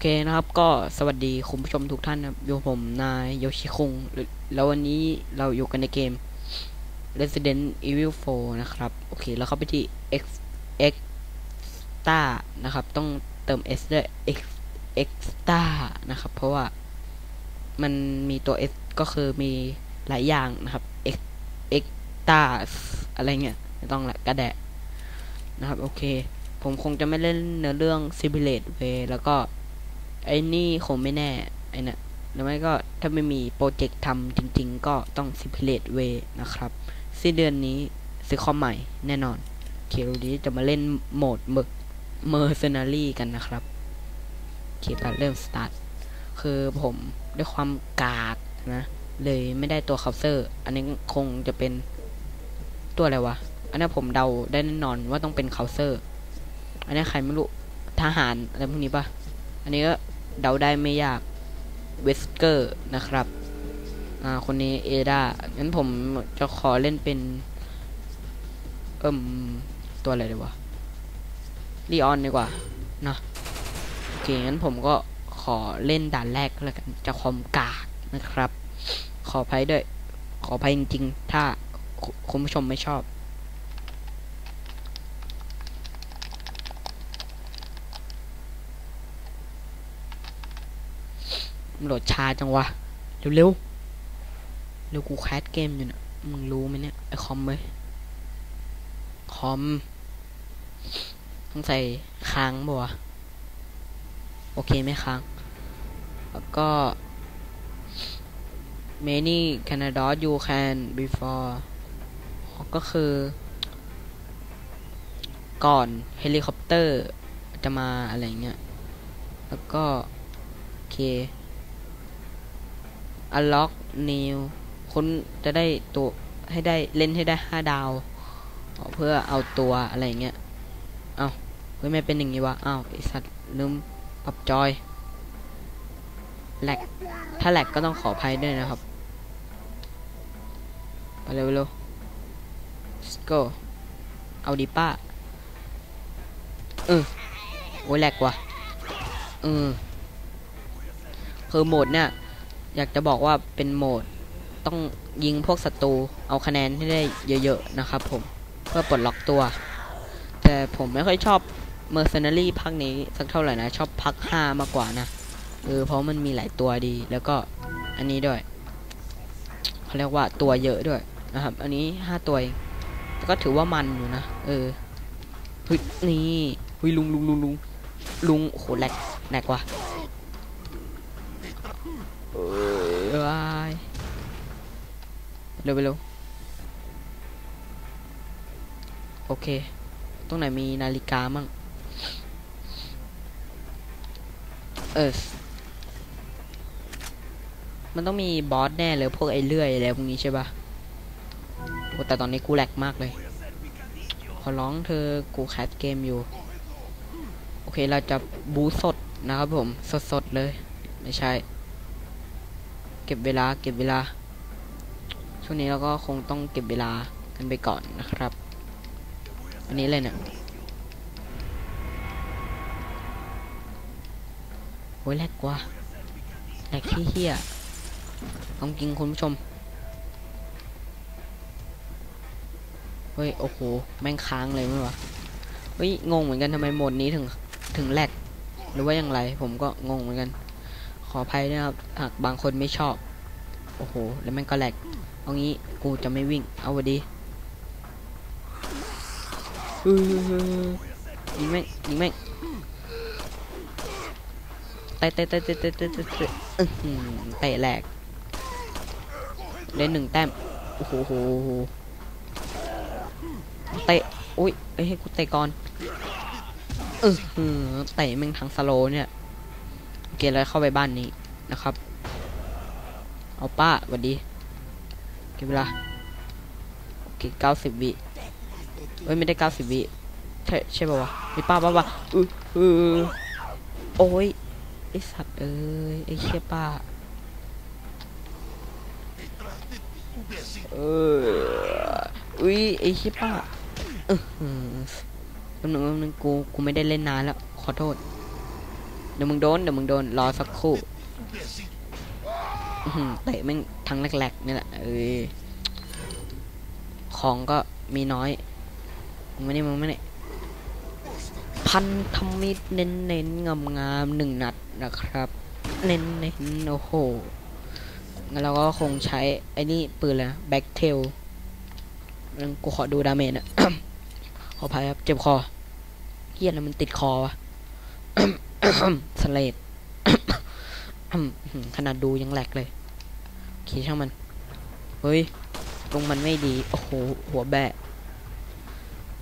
เคนะครับก็สวัสดีคุณผู้ชมทุกท่านนะครับอยู่ผมนายโยชิคุงแล้ววันนี้เราอยู่กันในเกม Resident Evil 4 นะครับ โอเค แล้วเข้าไปที่ X X Star นะครับ ต้องเติม S ด้วย X X Star นะครับ เพราะว่ามันมีตัว S ก็คือมีหลายอย่างนะครับ X X Star อะไรเงี้ยไม่ต้องละกระแดะนะครับ โอเค ผมคงจะไม่เล่นเนื้อเรื่อง Simulate Way แล้วก็ ไอ้นี่คงไม่แน่ ไอ้นะ่ะหรือไม่ก็ถ้าไม่มีโปรเจกต์ทำจริง ๆ ก็ต้อง Simulate Way นะครับ สิ้นเดือนนี้ซื้อคอมใหม่แน่นอนเคโรดีจะมาเล่นโหมดเมกเมอร์เซนารีกันนะครับเคปเริ่มสตาร์ทคือผมด้วยความกากนะเลยไม่ได้ตัวคาน์เตอร์ อันนี้คงจะเป็นตัวอะไรวะ อันนี้ผมเดาได้แน่นอนว่าต้องเป็นคาน์เตอร์ อันนี้ใครไม่รู้ทหารอะไรพวกนี้ปะอันนี้ก็ เดาได้ไม่ยากเวสเกอร์นะครับ อ่า คนนี้เอดางั้นผมจะขอเล่นเป็น เอิ่ม ตัวอะไรดีวะลีออนดีกว่าเนาะโอเค งั้นผมก็ขอเล่นด่านแรกแล้วกันจะคอมกากนะครับ ขออภัยด้วย ขออภัยจริงๆ ถ้าคุณผู้ชมไม่ชอบ โหลดชาจังวะ เร็วๆ เร็วกูแคสเกมอยู่เนะมึงรู้ไหมเนี่ย ไอคอมไหมคอม ต้องใส่ค้างบ่วะ โอเคไม่ค้าง แล้วก็ many Canada you can before ก็คือ ก่อนเฮลิคอปเตอร์จะมาอะไรเงี้ย แล้วก็ โอเค unlock new คุณจะได้ตัวให้ได้เล่นให้ได้ห้าดาว เพื่อเอาตัวอะไรเงี้ย เอาเฮ้ยไม่เป็นอย่างงี้วะอ้าวไอสัตว์ลืมปรับจอยแหลกถ้าแหลกก็ต้องขออภัยด้วยนะครับ ไปเร็วเร็ว let's go เอาดิป้า เออ โอ้ยแหลกว่ะ เออคือโหมดเนี่ย อยากจะบอกว่าเป็นโหมดต้องยิงพวกศัตรูเอาคะแนนให้ได้เยอะๆนะครับผมเพื่อปลดล็อกตัว แต่ผมไม่ค่อยชอบ Mercenary ภาคนี้สักเท่าไหร่นะ ชอบภาค5มากกว่านะเออเพราะมันมีหลายตัวดี แล้วก็อันนี้ด้วยเขาเรียกว่าตัวเยอะด้วยนะครับ อันนี้5ตัวเองแต่ก็ถือว่ามันอยู่นะเออเฮ้ยนี่เฮ้ยลุงลุงลุงลุงลุงโอ้โหแหลกแหลกว่ะ เร็วไปเร็วโอเค ตรงไหนมีนาฬิกามั่ง เออ มันต้องมีบอสแน่เลยพวกไอ้เลื่อยอะไรพวกนี้ใช่ปะโอ้แต่ตอนนี้กูแหลกมากเลย ขอร้องเธอกูแคสเกมอยู่ โอเคเราจะบูสดนะครับผม สดๆเลย ไม่ใช่ เก็บเวลาเก็บเวลา ช่วงนี้เราก็คงต้องเก็บเวลากันไปก่อนนะครับ อันนี้เลยเนี่ยโอ้ยแรกกว่าแรกที่เฮียต้องกินคุณผู้ชม เฮ้ย โอ้โห แม่งค้างเลยไหมวะเฮ้ย งงเหมือนกันทำไมโหมดนี้ถึงถึงแรกหรือว่าอย่างไรผมก็งงเหมือนกัน ขออภัยนะครับหากบางคนไม่ชอบ โอ้โห แล้วแม่งก็แหลก เอางี้กูจะไม่วิ่ง เอาวะดียิงแม่งยิงแม่งเตะเตะเตะเตะเตะเตะเตะเตะแหลกเล่นหนึ่งแต้มโอ้โหโหเตะอุ้ยเอ้ยให้กูเตะก่อนเออเตะแม่งทั้งสโลเนี่ยเกลเลยเข้าไปบ้านนี้นะครับ เอาป้าสวัสดี เก็บเวลาโอเคเก้าสิบวิเฮ้ยไม่ได้เก้าสิบวิใช่ใช่ป่าวะมีป้าป้าป้าอืออือโอ้ยไอสัตว์เอ้ยไอเชี่ยป้าเอออุ้ยไอเชี่ยป้าเออแป๊บนึงหนึ่งกูกูไม่ได้เล่นนานแล้วขอโทษเดี๋ยวมึงโดนเดี๋ยวมึงโดนรอสักครู่ เตะแม่งทั้งแหลกๆนี่แหละเอ้ยของก็มีน้อยมึงไม่นี่มึงไม่นี่พันธมิตรเน้นเน้นงามงามๆหนึ่งนัดนะครับ เน้นเน้นโอ้โหงั้นเราก็คงใช้ไอ้นี่ปืนแล้วแบ็กเทลกูขอดูดาเมจอะขออภัยครับเจ็บคอเฮียแล้วมันติดคอวะสเลดขนาดดูยังแหลกเลย เคช่างมัน เฮ้ยตรงมันไม่ดี โอ้โห หัวแบะ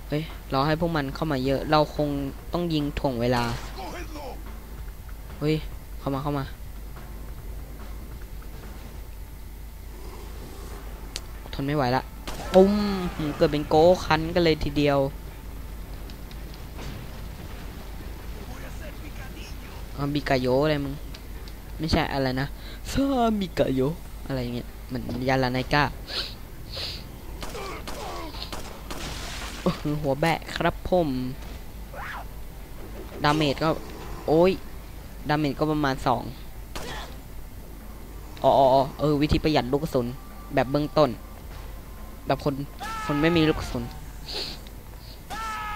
เฮ้ยรอให้พวกมันเข้ามาเยอะ เราคงต้องยิงถ่วงเวลา เฮ้ย เข้ามาเข้ามา ทนไม่ไหวละปุ้มเกิดเป็นโก้คันกันเลยทีเดียวอาบิกาโยอะไรมึง ไม่ใช่อะไรนะซาบิกาโย อะไรเงี้ยเหมือนยาลาไนก้าโอ้หัวแบะครับผมดาเมจก็ โอ้ยดาเมจก็ประมาณสองอ๋ออ๋ออ๋อเออ วิธีประหยัดลูกกระสุน แบบเบื้องต้น แบบคนคนไม่มีลูกกระสุน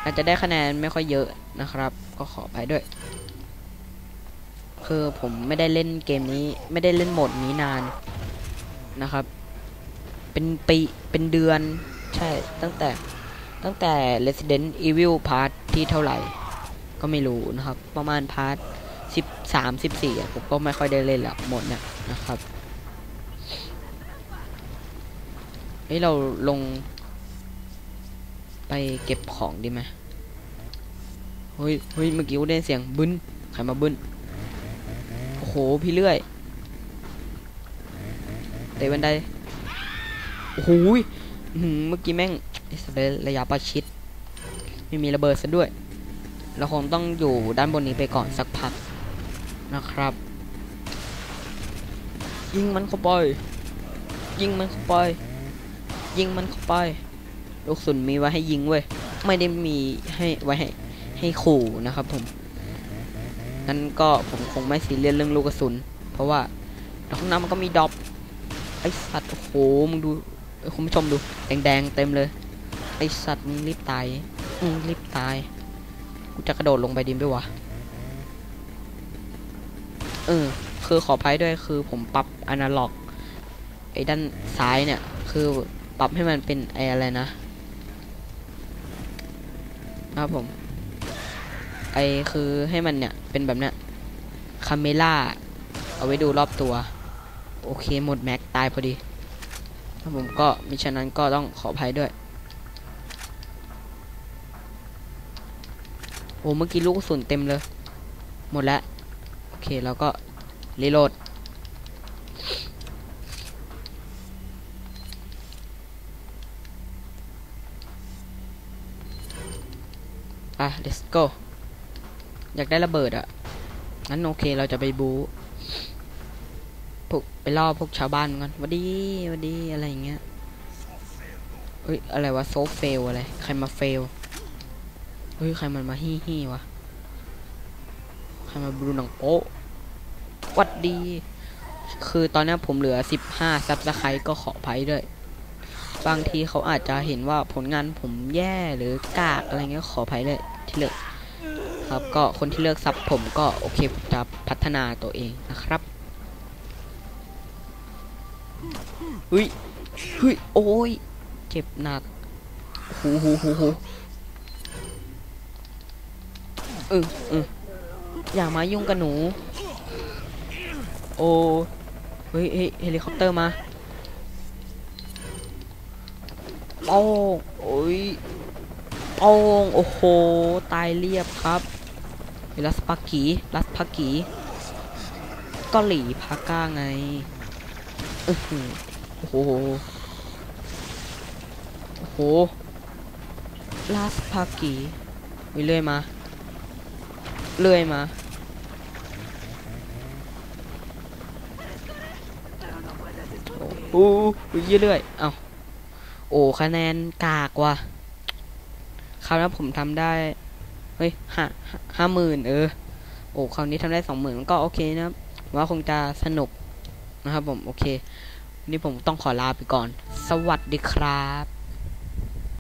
อาจจะได้คะแนนไม่ค่อยเยอะนะครับ ก็ขอไปด้วย คือผมไม่ได้เล่นเกมนี้ ไม่ได้เล่นโหมดนี้นาน นะครับ เป็นปีเป็นเดือนใช่ตั้งแต่ตั้งแต่ Resident Evil Part ที่เท่าไหร่ ก็ไม่รู้นะครับ ประมาณพาร์ทสิบสามสิบสี่ผมก็ไม่ค่อยได้เล่นละหมดนี่ยนะครับเฮ้ยเราลง ไปเก็บของดีไหมเฮ้ยเฮ้ยเมื่อกี้กูได้เสียงบึ้นใครมาบึ้นโอ้โหพี่เลื่อย ตะบันไดโอ้โหยเมื่อกี้แม่งอ้สเประยะประชิด ไม่มีระเบิดซะด้วย เราคงต้องอยู่ด้านบนนี้ไปก่อนสักพักนะครับ ยิงมันเข้าไป ยิงมันเข้าไป ยิงมันเข้าไป ลูกสุนมีไว้ให้ยิงเว้ย ไม่ได้มีให้ไว้ให้ให้ขู่นะครับผม นั้นก็ผมคงไม่ซีเรียสเรื่องลูกกระสุน เพราะว่าข้างหน้ามันก็มีดรอป ไอสัตว์โอ้โหมึงดูคุณผู้ชมดูแดงๆเต็มเลย ไอสัตว์มึงรีบตายมึงรีบตายกูจะกระโดดลงไปดิมด้วยวะเออคือขออภัยด้วยคือผมปรับอนาล็อกไอ้ด้านซ้ายเนี่ย คือปรับให้มันเป็นไออะไรนะนะครับผม ไอคือให้มันเนี่ยเป็นแบบเนี้ยคาเมล่าเอาไว้ดูรอบตัว โอเคหมดแม็กตายพอดีถ้าผมก็มิฉะนั้นก็ต้องขออภัยด้วย โอ้เมื่อกี้ลูกสุนเต็มเลย หมดแล้ว โอเคแล้วก็รีโหลดไป let's go อยากได้ระเบิดอะงั้นโอเคเราจะไปบู พวกไปล่อพวกชาวบ้านกันวัดดีวัดดีอะไรอย่างเงี้ยเฮ้ยอะไรวะโซฟเฟลอะไรใครมาเฟลเฮ้ยใครมันมาฮี้ฮี้วะใครมาดูหนังโป๊วัดดี คือตอนนี้ผมเหลือ 15ซับสไครต์ก็ขออภัยด้วย บางทีเขาอาจจะเห็นว่าผลงานผมแย่หรือกากอะไรเงี้ยขออภัยเลยที่เลือกครับก็คนที่เลือกซับผมก็โอเคผมจะพัฒนาตัวเองนะครับ เฮ้ยเฮ้ยโอ้ยเจ็บหนักหูหูหูหูเออเอออย่ามายุ่งกับหนู โอ้เฮ้ยเฮลิคอปเตอร์มาโป้งโอ้ยโป้งโอ้โห ตายเรียบครับลัสปากีลัสปากีก็หลีพาก้าไง อื้อ โอ้โห โอ้โห ลาสพากีวิเลื่อยมา เลื่อยมา โอ้โหเยเลื่อย เอ้า โอ้คะแนนกากว่ะคราวนี้ผมทำได้ เฮ้ยห้าห้าหมื่นเออ โอ้คราวนี้ทำได้สองหมื่นก็โอเคนะ ว่าคงจะสนุกนะครับผม โอเค นี่ผมต้องขอลาไปก่อน สวัสดีครับ